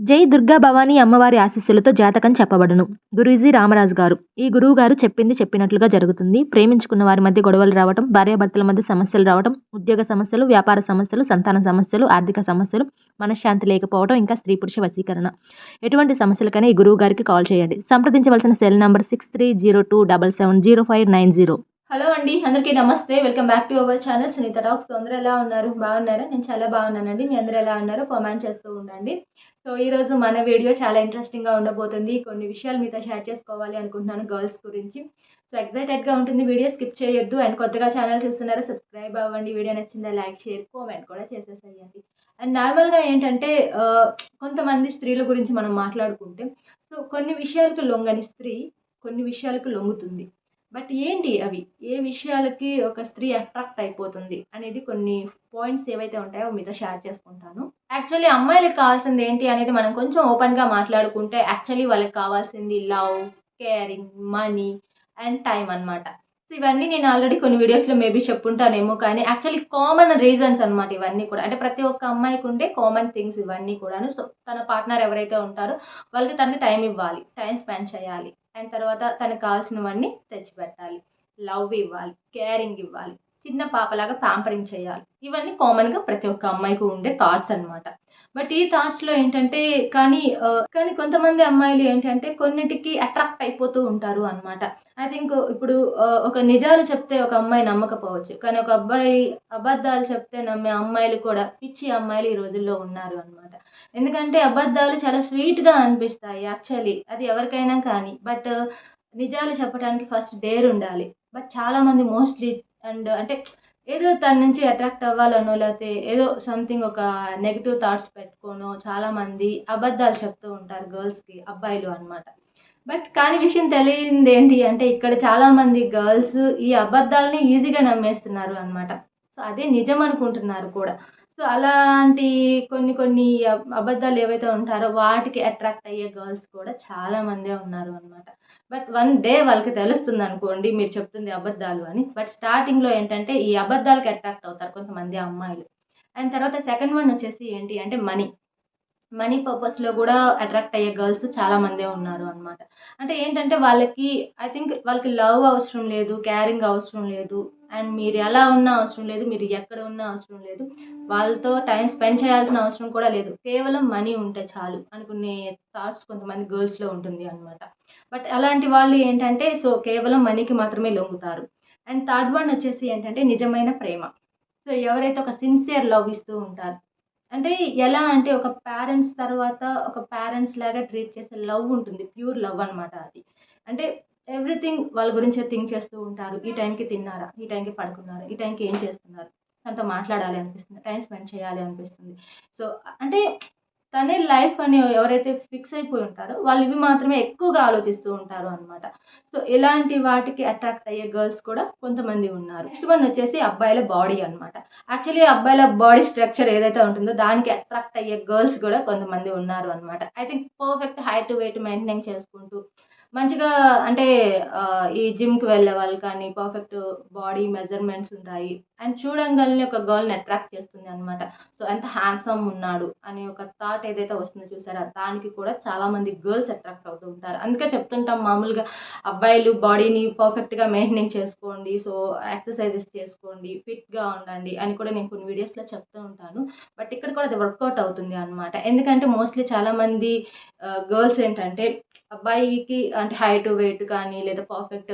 జై దుర్గా భవానీ అమ్మవారి ఆశీస్సులతో జాతకం చెప్పబడును. గురూజీ రామరాజు గారు. ఈ గురువు గారు చెప్పింది చెప్పినట్లుగా జరుగుతుంది. ప్రేమించుకున్న వారి మధ్య గొడవలు రావటం భార్యాభర్తల మధ్య సమస్యలు రావటం ఉద్యోగ సమస్యలు వ్యాపార సమస్యలు సంతాన సమస్యలు ఆర్థిక సమస్యలు మనశ్శాంతి లేకపోవడం ఇంకా స్త్రీ పురుష వశీకరణ. ఎటువంటి సమస్యలకైనా ఈ గురువు గారికి కాల్ చేయండి. సంప్రదించవలసిన cell number six three zero two double seven zero five nine zero. Hello అండి అందరికీ నమస్తే. Welcome back to our channel Sunitha talks. అందరూ ఎలా ఉన్నారు? బాగున్నారా? నేను చాలా బాగున్నానండి. మీ అందరూ ఎలా ఉన్నారో కామెంట్ చేస్తూ ఉండండి. సో ఈరోజు మన వీడియో చాలా ఇంట్రెస్టింగ్గా ఉండబోతుంది. కొన్ని విషయాలు మీతో షేర్ చేసుకోవాలి అనుకుంటున్నాను గర్ల్స్ గురించి. సో ఎక్సైటెడ్గా ఉంటుంది వీడియో స్కిప్ చేయొద్దు. అండ్ కొత్తగా ఛానల్ చూస్తున్నారా సబ్స్క్రైబ్ అవ్వండి. వీడియో నచ్చిందా లైక్ షేర్ కామెంట్ కూడా చేసేసేయండి. అండ్ నార్మల్గా ఏంటంటే కొంతమంది స్త్రీల గురించి మనం మాట్లాడుకుంటే సో కొన్ని విషయాలకు లొంగని స్త్రీ కొన్ని విషయాలకు లొంగుతుంది. బట్ ఏంటి అవి? ఏ విషయాలకి ఒక స్త్రీ అట్రాక్ట్ అయిపోతుంది అనేది కొన్ని పాయింట్స్ ఏవైతే ఉంటాయో మీతో షేర్ చేసుకుంటాను. యాక్చువల్లీ అమ్మాయిలకు కావాల్సింది ఏంటి అనేది మనం కొంచెం ఓపెన్గా మాట్లాడుకుంటే యాక్చువల్లీ వాళ్ళకి కావాల్సింది love caring money and time అన్నమాట. సో ఇవన్నీ నేను ఆల్రెడీ కొన్ని వీడియోస్లో మేబీ చెప్పుంటానేమో కానీ యాక్చువల్లీ కామన్ రీజన్స్ అనమాట ఇవన్నీ కూడా. అంటే ప్రతి ఒక్క అమ్మాయికి ఉండే కామన్ థింగ్స్ ఇవన్నీ కూడాను. సో తన పార్ట్నర్ ఎవరైతే ఉంటారో వాళ్ళకి తనకి టైం ఇవ్వాలి టైం స్పెండ్ చేయాలి. అండ్ తర్వాత తనకు కావాల్సినవన్నీ తెచ్చిపెట్టాలి. లవ్ ఇవ్వాలి కేరింగ్ ఇవ్వాలి. చిన్న పాపలాగా ప్యాంపరింగ్ చేయాలి. ఇవన్నీ కామన్గా ప్రతి ఒక్క అమ్మాయికి ఉండే థాట్స్ అన్నమాట. బట్ ఈ థాట్స్లో ఏంటంటే కానీ కానీ కొంతమంది అమ్మాయిలు ఏంటంటే కొన్నిటికి అట్రాక్ట్ అయిపోతూ ఉంటారు అనమాట ఐ థింక్ ఇప్పుడు ఒక నిజాలు చెప్తే ఒక అమ్మాయి నమ్మకపోవచ్చు. కానీ ఒక అబ్బాయి అబద్ధాలు చెప్తే నమ్మే అమ్మాయిలు కూడా పిచ్చి అమ్మాయిలు ఈ రోజుల్లో ఉన్నారు అనమాట ఎందుకంటే అబద్ధాలు చాలా స్వీట్గా అనిపిస్తాయి యాక్చువల్లీ అది ఎవరికైనా కానీ. బట్ నిజాలు చెప్పడానికి ఫస్ట్ డేర్ ఉండాలి. బట్ చాలామంది మోస్ట్లీ అండ్ అంటే ఏదో తన నుంచి అట్రాక్ట్ అవ్వాలనో లేకపోతే ఏదో సంథింగ్ ఒక నెగిటివ్ థాట్స్ పెట్టుకోనో చాలామంది అబద్ధాలు చెప్తూ ఉంటారు గర్ల్స్కి అబ్బాయిలు అనమాట బట్ కానీ విషయం తెలియంది ఏంటి అంటే ఇక్కడ చాలామంది గర్ల్స్ ఈ అబద్ధాలని ఈజీగా నమ్మేస్తున్నారు అనమాట సో అదే నిజం అనుకుంటున్నారు కూడా. సో అలాంటి కొన్ని కొన్ని అబద్ధాలు ఏవైతే ఉంటారో వాటికి అట్రాక్ట్ అయ్యే గర్ల్స్ కూడా చాలా మందే ఉన్నారు అనమాట బట్ వన్ డే వాళ్ళకి తెలుస్తుంది అనుకోండి మీరు చెప్తుంది అబద్ధాలు అని. బట్ స్టార్టింగ్లో ఏంటంటే ఈ అబద్ధాలకి అట్రాక్ట్ అవుతారు కొంతమంది అమ్మాయిలు. అండ్ తర్వాత సెకండ్ వన్ వచ్చేసి ఏంటి అంటే మనీ. మనీ పర్పస్లో కూడా అట్రాక్ట్ అయ్యే గర్ల్స్ చాలా మందే ఉన్నారు అనమాట అంటే ఏంటంటే వాళ్ళకి ఐ థింక్ వాళ్ళకి లవ్ అవసరం లేదు క్యారింగ్ అవసరం లేదు అండ్ మీరు ఎలా ఉన్నా అవసరం లేదు మీరు ఎక్కడ ఉన్నా అవసరం లేదు. వాళ్ళతో టైం స్పెండ్ చేయాల్సిన అవసరం కూడా లేదు. కేవలం మనీ ఉంటే చాలు అనుకునే థాట్స్ కొంతమంది గర్ల్స్లో ఉంటుంది అనమాట బట్ అలాంటి వాళ్ళు ఏంటంటే సో కేవలం మనీకి మాత్రమే లొంగుతారు. అండ్ థర్డ్ వన్ వచ్చేసి ఏంటంటే నిజమైన ప్రేమ. సో ఎవరైతే ఒక సిన్సియర్ లవ్ ఇస్తూ ఉంటారు అంటే ఎలా అంటే ఒక పేరెంట్స్ తర్వాత ఒక పేరెంట్స్ లాగా ట్రీట్ చేసే లవ్ ఉంటుంది ప్యూర్ లవ్ అనమాట అది. అంటే ఎవ్రీథింగ్ వాళ్ళ గురించి థింక్ చేస్తూ ఉంటారు. ఈ టైంకి తిన్నారా? ఈ టైంకి పడుకున్నారా? ఈ టైంకి ఏం చేస్తున్నారు? తనతో మాట్లాడాలి అనిపిస్తుంది. టైం స్పెండ్ చేయాలి అనిపిస్తుంది. సో అంటే తనే లైఫ్ అని ఎవరైతే ఫిక్స్ అయిపోయి ఉంటారో వాళ్ళు ఇవి మాత్రమే ఎక్కువగా ఆలోచిస్తూ ఉంటారు అనమాట సో ఇలాంటి వాటికి అట్రాక్ట్ అయ్యే గర్ల్స్ కూడా కొంతమంది ఉన్నారు. నెక్స్ట్ వన్ వచ్చేసి అబ్బాయిల బాడీ అనమాట యాక్చువల్లీ అబ్బాయిల బాడీ స్ట్రక్చర్ ఏదైతే ఉంటుందో దానికి అట్రాక్ట్ అయ్యే గర్ల్స్ కూడా కొంతమంది ఉన్నారు అనమాట I think perfect height weight maintain చేసుకుంటూ మంచిగా అంటే ఈ జిమ్కి వెళ్ళే వాళ్ళు కానీ పర్ఫెక్ట్ బాడీ మెజర్మెంట్స్ ఉంటాయి. అండ్ చూడంగానే ఒక గర్ల్ని అట్రాక్ట్ చేస్తుంది అనమాట సో ఎంత హ్యాండ్సమ్ ఉన్నాడు అనే ఒక థాట్ ఏదైతే వస్తుందో చూసారా? దానికి కూడా చాలామంది గర్ల్స్ అట్రాక్ట్ అవుతూ ఉంటారు. అందుకే చెప్తుంటాం మామూలుగా అబ్బాయిలు బాడీని పర్ఫెక్ట్గా మెయింటైన్ చేసుకోండి. సో ఎక్సర్సైజెస్ చేసుకోండి. ఫిట్గా ఉండండి అని కూడా నేను కొన్ని వీడియోస్లో చెప్తూ ఉంటాను. బట్ ఇక్కడ కూడా అది వర్కౌట్ అవుతుంది అనమాట ఎందుకంటే మోస్ట్లీ చాలామంది గర్ల్స్ ఏంటంటే అబ్బాయికి అంటే హైట్ వెయిట్ కానీ లేదా పర్ఫెక్ట్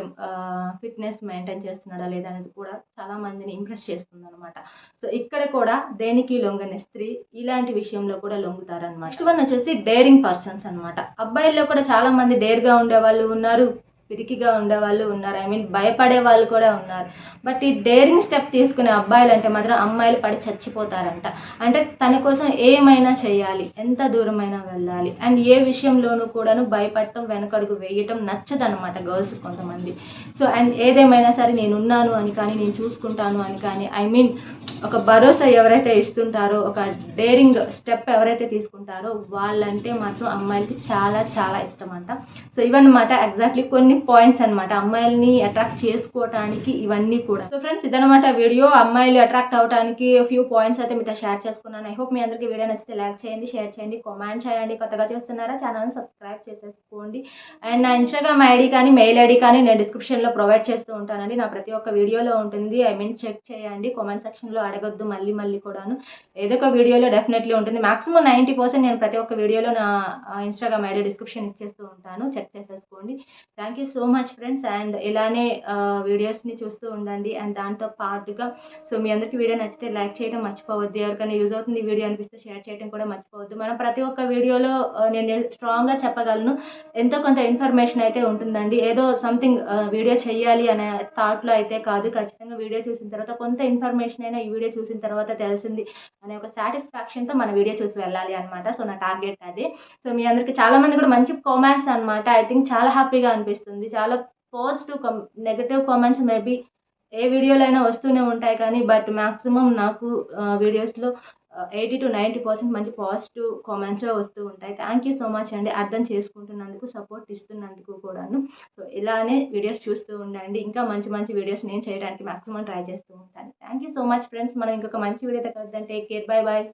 ఫిట్నెస్ మెయింటైన్ చేస్తున్నాడా లేదా అనేది కూడా చాలా మందిని ఇంప్రెస్ చేస్తుంది అనమాట సో ఇక్కడ కూడా దేనికి లొంగని స్త్రీ ఇలాంటి విషయంలో కూడా లొంగుతారనమాట నెక్స్ట్ వన్ వచ్చేసి డేరింగ్ పర్సన్స్ అనమాట అబ్బాయిల్లో కూడా చాలా మంది డేర్గా ఉండే వాళ్ళు ఉన్నారు. పిరికిగా ఉండే వాళ్ళు ఉన్నారు. ఐ మీన్ భయపడే వాళ్ళు కూడా ఉన్నారు. బట్ ఈ డేరింగ్ స్టెప్ తీసుకునే అబ్బాయిలు అంటే మాత్రం అమ్మాయిలు పడి చచ్చిపోతారంట. అంటే తన కోసం ఏమైనా చేయాలి ఎంత దూరమైనా వెళ్ళాలి అండ్ ఏ విషయంలోనూ కూడాను భయపడటం వెనకడుగు వేయటం నచ్చదనమాట గర్ల్స్ కొంతమంది. సో అండ్ ఏదేమైనా సరే నేను ఉన్నాను అని కానీ నేను చూసుకుంటాను అని కానీ ఐ మీన్ ఒక భరోసా ఎవరైతే ఇస్తుంటారో ఒక డేరింగ్ స్టెప్ ఎవరైతే తీసుకుంటారో వాళ్ళంటే మాత్రం అమ్మాయిలకి చాలా చాలా ఇష్టం అంట సో ఇవన్నమాట ఎగ్జాక్ట్లీ కొన్ని పాయింట్స్ అన్నమాట అమ్మాయిల్ని అట్రాక్ట్ చేసుకోవటానికి ఇవన్నీ కూడా. సో ఫ్రెండ్స్ ఇదనమాట వీడియో అమ్మాయిలు అట్రాక్ట్ అవడానికి ఫ్యూ పాయింట్స్ అయితే మీతో షేర్ చేసుకున్నాను. ఐ హోప్ మీ అందరికీ వీడియో నచ్చితే లైక్ చేయండి షేర్ చేయండి కామెంట్ చేయండి. కొత్తగా చేస్తున్నారా? ఛానల్ని సబ్స్క్రైబ్ చేసేసుకోండి. అండ్ నా ఇన్స్టాగ్రామ్ ఐడి కానీ మెయిల్ ఐడి కానీ నేను డిస్క్రిప్షన్లో ప్రొవైడ్ చేస్తూ ఉంటానండి. నా ప్రతి ఒక్క వీడియోలో ఉంటుంది. ఐ మీన్ చెక్ చేయండి. కామెంట్ సెక్షన్లో అడగొద్దు మళ్ళీ మళ్ళీ కూడాను. ఏదో ఒక వీడియోలో డెఫినెట్లీ ఉంటుంది. మాక్సిమం నైంటీ పర్సెంట్ నేను ప్రతి ఒక్క వీడియోలో నా ఇన్స్టాగ్రామ్ ఐడి డిస్క్రిప్షన్ ఇచ్చేస్తూ ఉంటాను. చెక్ చేసేసుకోండి. Thank you so much friends and ఇలానే వీడియోస్ని చూస్తూ ఉండండి. అండ్ దాంతో పాటుగా సో మీ అందరికీ వీడియో నచ్చితే లైక్ చేయడం మర్చిపోవద్దు. ఎవరికైనా యూజ్ అవుతుంది వీడియో అనిపిస్తే షేర్ చేయడం కూడా మర్చిపోవద్దు. మనం ప్రతి ఒక్క వీడియోలో నేను స్ట్రాంగ్గా చెప్పగలను. ఎంతో కొంత ఇన్ఫర్మేషన్ అయితే ఉంటుందండి. ఏదో సంథింగ్ వీడియో చేయాలి అనే థాట్లో అయితే కాదు. ఖచ్చితంగా వీడియో చూసిన తర్వాత కొంత ఇన్ఫర్మేషన్ అయినా వీడియో చూసిన తర్వాత తెలిసింది అనే ఒక సాటిస్ఫాక్షన్తో మన వీడియో చూసి వెళ్ళాలి అనమాట సో నా టార్గెట్ అది. సో మీ అందరికి చాలామంది కూడా మంచి కామెంట్స్ అనమాట ఐ థింక్ చాలా హ్యాపీగా అనిపిస్తుంది. చాలా positive cum negative comments maybe ఏ వీడియోలో అయినా వస్తూనే ఉంటాయి కానీ బట్ మ్యాక్సిమం నాకు వీడియోస్లో ఎయిటీ టు నైంటీ పర్సెంట్ మంచి పాజిటివ్ కామెంట్స్ వస్తూ ఉంటాయి. థ్యాంక్ యూ సో మచ్ అండి. అర్థం చేసుకుంటున్నందుకు సపోర్ట్ ఇస్తున్నందుకు కూడాను. సో ఇలానే వీడియోస్ చూస్తూ ఉండండి. ఇంకా మంచి మంచి వీడియోస్ నేను చేయడానికి మాక్సిమం ట్రై చేస్తూ ఉంటాను. Thank you so much friends మనం ఇంకొక మంచి వీడియో కలుద్దాం. Take care bye bye